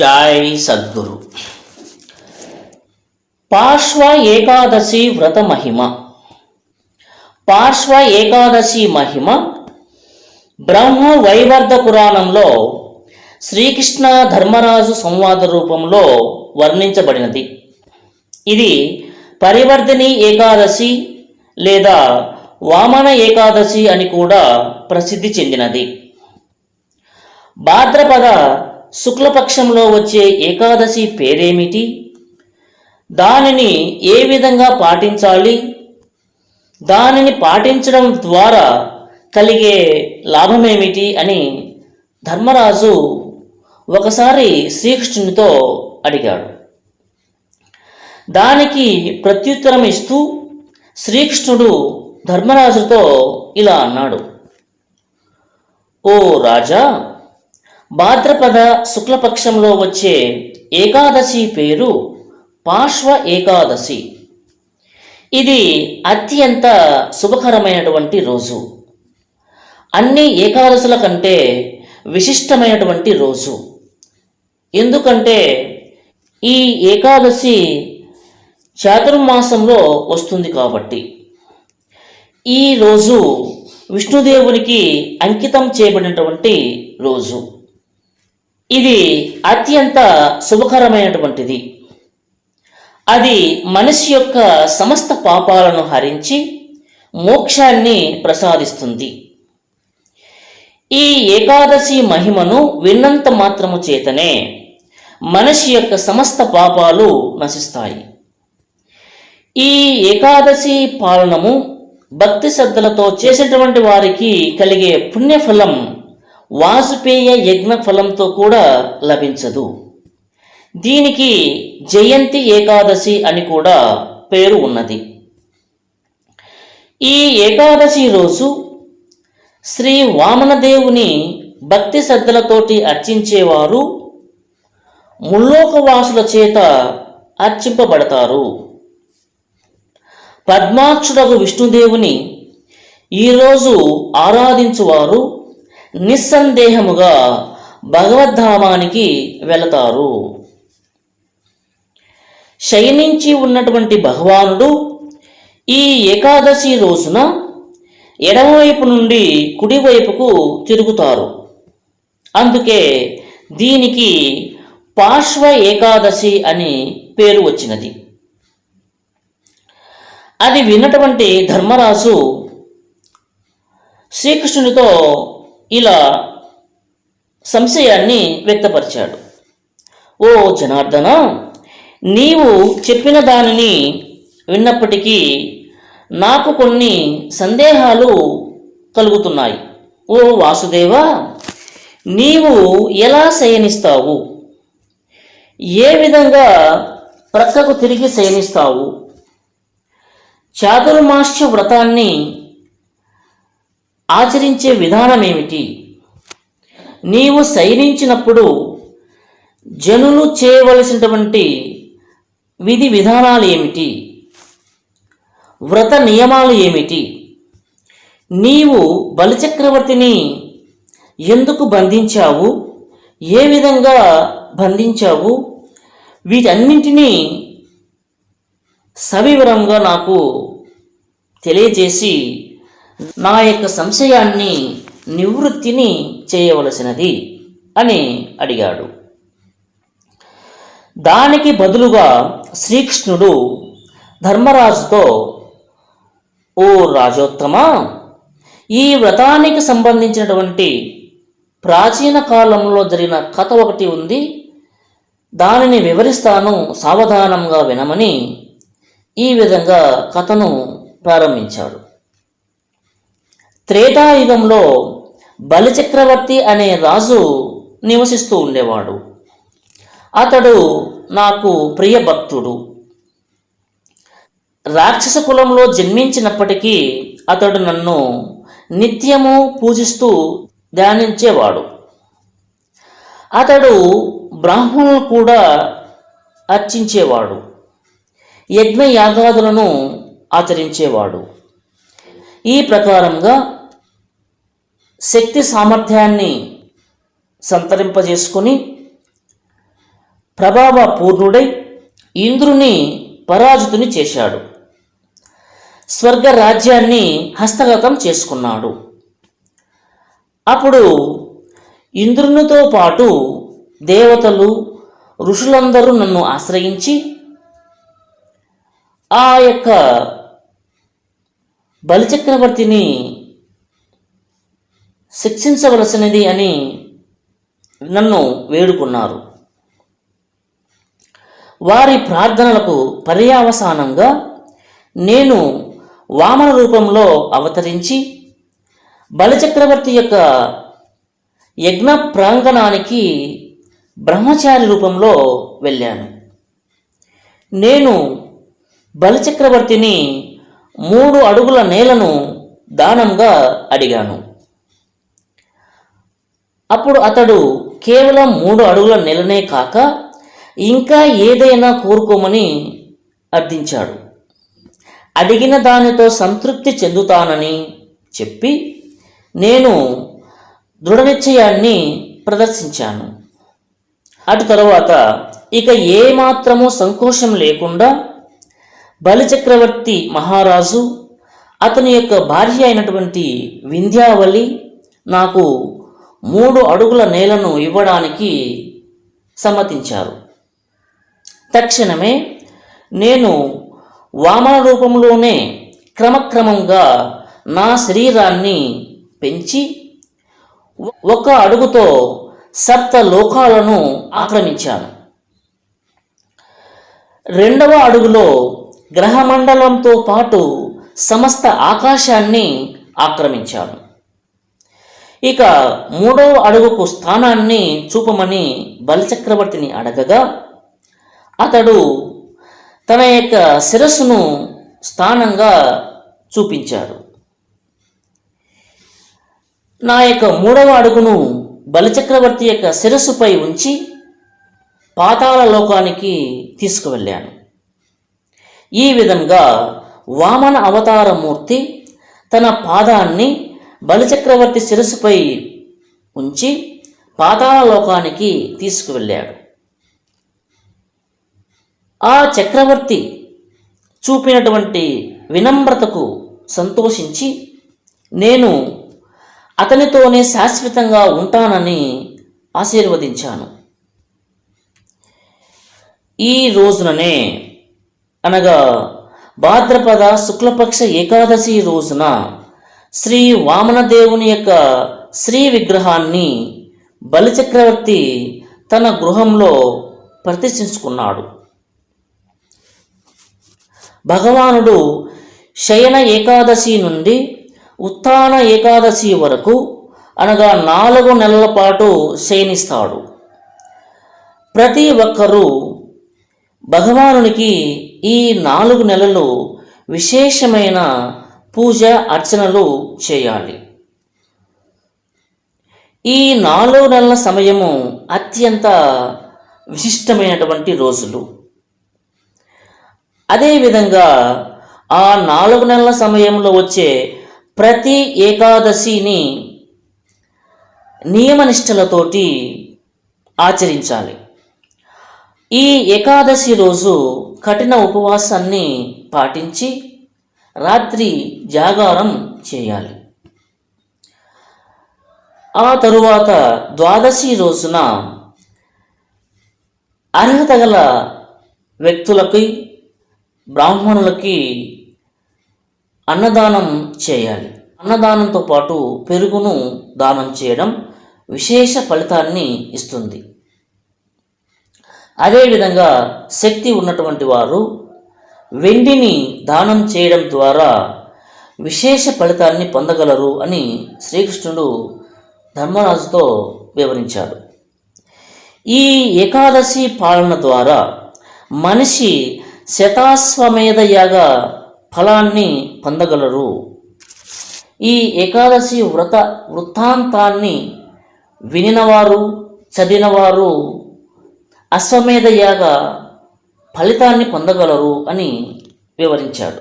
జై సద్గురు. పార్శ్వ ఏకాదశి వ్రత మహిమ. పార్శ్వ ఏకాదశి మహిమ బ్రహ్మ వైవర్ధ పురాణంలో శ్రీకృష్ణ ధర్మరాజు సంవాద రూపంలో వర్ణించబడినది. ఇది పరివర్ధిని ఏకాదశి లేదా వామన ఏకాదశి అని కూడా ప్రసిద్ధి చెందినది. భాద్రపద శుక్లపక్షంలో వచ్చే ఏకాదశి పేరేమిటి? దానిని ఏ విధంగా పాటించాలి? దానిని పాటించడం ద్వారా కలిగే లాభమేమిటి అని ధర్మరాజు ఒకసారి శ్రీకృష్ణునితో అడిగాడు. దానికి ప్రత్యుత్తరం ఇస్తూ శ్రీకృష్ణుడు ధర్మరాజుతో ఇలా అన్నాడు. ఓ రాజా భాద్రపద శుక్లపక్షంలో వచ్చే ఏకాదశి పేరు పార్శ్వ ఏకాదశి. ఇది అత్యంత శుభకరమైనటువంటి రోజు. అన్ని ఏకాదశుల కంటే విశిష్టమైనటువంటి రోజు. ఎందుకంటే ఈ ఏకాదశి చాతుర్మాసంలో వస్తుంది కాబట్టి. ఈ రోజు విష్ణుదేవునికి అంకితం చేయబడినటువంటి రోజు. ఇది అత్యంత శుభకరమైనటువంటిది. అది మనిషి యొక్క సమస్త పాపాలను హరించి మోక్షాన్ని ప్రసాదిస్తుంది. ఈ ఏకాదశి మహిమను విన్నంత మాత్రము చేతనే మనిషి యొక్క సమస్త పాపాలు నశిస్తాయి. ఈ ఏకాదశి పాలనము భక్తి శ్రద్ధలతో చేసేటువంటి వారికి కలిగే పుణ్యఫలం వాజపేయ యజ్ఞ ఫలంతో కూడా లభించదు. దీనికి జయంతి ఏకాదశి అని కూడా పేరు ఉన్నది. ఈ ఏకాదశి రోజు శ్రీ వామనదేవుని భక్తి శ్రద్ధలతోటి అర్చించేవారు ముల్లోకవాసుల చేత అర్చింపబడతారు. పద్మాక్షుడగు విష్ణుదేవుని ఈరోజు ఆరాధించువారు నిస్సందేహముగా భగవద్ధామానికి వెళతారు. శయనించి ఉన్నటువంటి భగవానుడు ఈ ఏకాదశి రోజున ఎడమవైపు నుండి కుడివైపుకు తిరుగుతారు. అందుకే దీనికి పార్శ్వ ఏకాదశి అని పేరు వచ్చినది. అది విన్నటువంటి ధర్మరాజు శ్రీకృష్ణునితో ఇలా సంశయాన్ని వ్యక్తపరిచాడు. ఓ జనార్దన నీవు చెప్పిన దానిని విన్నప్పటికీ నాకు కొన్ని సందేహాలు కలుగుతున్నాయి. ఓ వాసుదేవా నీవు ఎలా శయనిస్తావు? ఏ విధంగా ప్రక్కకు తిరిగి శయనిస్తావు? చాతుర్మాస్య వ్రతాన్ని ఆచరించే విధానం ఏమిటి నీవు శయనించినప్పుడు జనులు చేయవలసినటువంటి విధి విధానాలు ఏమిటి? వ్రత నియమాలు ఏమిటి? నీవు బలిచక్రవర్తిని ఎందుకు బంధించావు? ఏ విధంగా బంధించావు? వీటన్నింటినీ సవివరంగా నాకు తెలియజేసి నా యొక్క సంశయాన్ని నివృత్తిని చేయవలసినది అని అడిగాడు. దానికి బదులుగా శ్రీకృష్ణుడు ధర్మరాజుతో ఓ రాజోత్తమ ఈ వ్రతానికి సంబంధించినటువంటి ప్రాచీన కాలంలో జరిగిన కథ ఒకటి ఉంది. దానిని వివరిస్తాను సావధానంగా వినమని. ఈ విధంగా కథను ప్రారంభించాడు. త్రేతాయుగంలో బలిచక్రవర్తి అనే రాజు నివసిస్తూ ఉండేవాడు. అతడు నాకు ప్రియ భక్తుడు. రాక్షస కులంలో జన్మించినప్పటికీ అతడు నన్ను నిత్యము పూజిస్తూ ధ్యానించేవాడు. అతడు బ్రాహ్మణులు కూడా అర్చించేవాడు. యజ్ఞ యాగాదులను ఆచరించేవాడు. ఈ ప్రకారంగా శక్తి సామర్థ్యాన్ని సంతరింపజేసుకొని ప్రభావ పూర్ణుడై ఇంద్రుని పరాజితుని చేశాడు. స్వర్గ రాజ్యాన్ని హస్తగతం చేసుకున్నాడు. అప్పుడు ఇంద్రునితో పాటు దేవతలు ఋషులందరూ నన్ను ఆశ్రయించి ఆ యొక్క బలిచక్రవర్తిని శిక్షించవలసినది అని నన్ను వేడుకున్నారు. వారి ప్రార్థనలకు పర్యావసానంగా నేను వామన రూపంలో అవతరించి బలిచక్రవర్తి యొక్క యజ్ఞ ప్రాంగణానికి బ్రహ్మచారి రూపంలో వెళ్ళాను. నేను బలిచక్రవర్తిని మూడు అడుగుల నేలను దానంగా అడిగాను. అప్పుడు అతడు కేవలం మూడు అడుగుల నెలనే కాక ఇంకా ఏదైనా కోరుకోమని అర్థించాడు. అడిగిన దానితో సంతృప్తి చెందుతానని చెప్పి నేను దృఢనిశ్చయాన్ని ప్రదర్శించాను. అటు తరువాత ఇక ఏమాత్రము సంకోచం లేకుండా బలిచక్రవర్తి మహారాజు అతని యొక్క భార్య అయినటువంటి వింధ్యావళి నాకు మూడు అడుగుల నేలను ఇవ్వడానికి సమ్మతించారు. తక్షణమే నేను వామన రూపంలోనే క్రమక్రమంగా నా శరీరాన్ని పెంచి ఒక అడుగుతో సప్త లోకాలను ఆక్రమించాను. రెండవ అడుగులో గ్రహమండలంతో పాటు సమస్త ఆకాశాన్ని ఆక్రమించాను. ఇక మూడవ అడుగుకు స్థానాన్ని చూపమని బలిచక్రవర్తిని అడగగా అతడు తన యొక్క శిరస్సును స్థానంగా చూపించాడు. నా యొక్క మూడవ అడుగును బలిచక్రవర్తి యొక్క శిరస్సుపై ఉంచి పాతాళ లోకానికి తీసుకువెళ్ళాను. ఈ విధంగా వామన అవతారమూర్తి తన పాదాన్ని బలిచక్రవర్తి శిరస్సుపై ఉంచి పాతాళ లోకానికి తీసుకువెళ్ళాడు. ఆ చక్రవర్తి చూపినటువంటి వినమ్రతకు సంతోషించి నేను అతనితోనే శాశ్వతంగా ఉంటానని ఆశీర్వదించాను. ఈ రోజుననే అనగా భాద్రపద శుక్లపక్ష ఏకాదశి రోజున శ్రీ వామనదేవుని యొక్క శ్రీ విగ్రహాన్ని బలిచక్రవర్తి తన గృహంలో ప్రతిష్ఠించుకున్నాడు. భగవానుడు శయన ఏకాదశి నుండి ఉత్థాన ఏకాదశి వరకు అనగా నాలుగు నెలల పాటు శయనిస్తాడు. ప్రతి ఒక్కరూ భగవానునికి ఈ నాలుగు నెలలు విశేషమైన పూజ అర్చనలు చేయాలి. ఈ నాలుగు నెలల సమయము అత్యంత విశిష్టమైనటువంటి రోజులు. అదేవిధంగా ఆ నాలుగు నెలల సమయంలో వచ్చే ప్రతి ఏకాదశిని నియమనిష్టలతోటి ఆచరించాలి. ఈ ఏకాదశి రోజు కఠిన ఉపవాసాన్ని పాటించి రాత్రి జాగారం చేయాలి. ఆ తరువాత ద్వాదశి రోజున అర్హత గల వ్యక్తులకి బ్రాహ్మణులకి అన్నదానం చేయాలి. అన్నదానంతో పాటు పెరుగును దానం చేయడం విశేష ఫలితాన్ని ఇస్తుంది. అదేవిధంగా శక్తి ఉన్నటువంటి వారు వెండిని దానం చేయడం ద్వారా విశేష ఫలితాన్ని పొందగలరు అని శ్రీకృష్ణుడు ధర్మరాజుతో వివరించాడు. ఈ ఏకాదశి పాలన ద్వారా మనిషి శతాశ్వమేధ యాగ ఫలాన్ని పొందగలరు. ఈ ఏకాదశి వ్రత వృత్తాంతాన్ని వినినవారు చదివినవారు అశ్వమేధ యాగ ఫలితాన్ని పొందగలరు అని వివరించాడు.